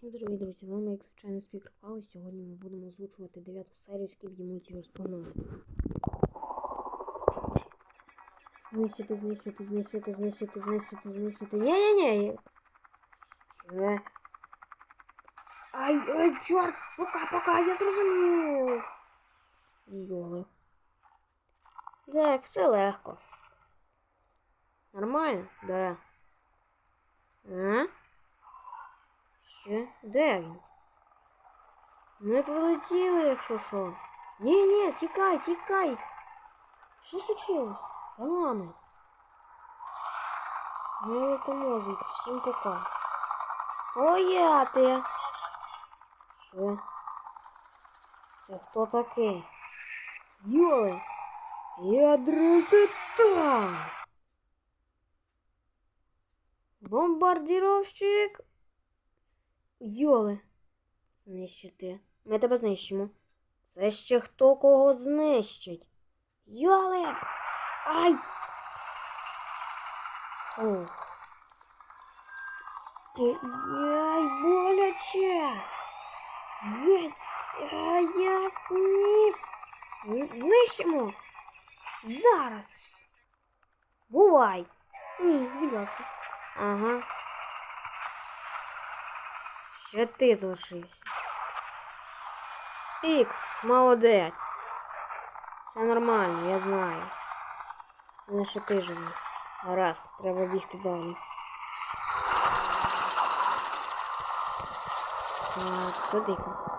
Всім дорогі друзі, з вами як звичайно спікер Павло. Сьогодні ми будемо озвучувати дев'яту серію Скібді Мультіверс. Погнали. Знищити, знищити, знищити, знищити, знищити, знищити. Ні-ні-ні. Що? Ай, ай, чорт! Пока, пока, я зрозумів. Йоли. Так, все легко. Нормально? Да. А? Що? Де він? Ми прилетіли, якщо що. Ні, ні, тікай, тікай. Що случилось? За нами. Ми летимо звідси, всім пока. Стояти! Що? Це хто такий? Йоли! Ядро титан! Бомбардіровщик! Йоли. Знищити. Ми тебе знищимо. Це ще хто кого знищить. Йоли! Ай! Ох. Ай, боляче! Геть! А як ні! Знищимо! Зараз! Бувай! Ні, будь ласка. Ага. Ще ти залишився. Спік, молодець. Все нормально, я знаю. Не що ти живий. Гаразд, треба бігти далі. Так, це.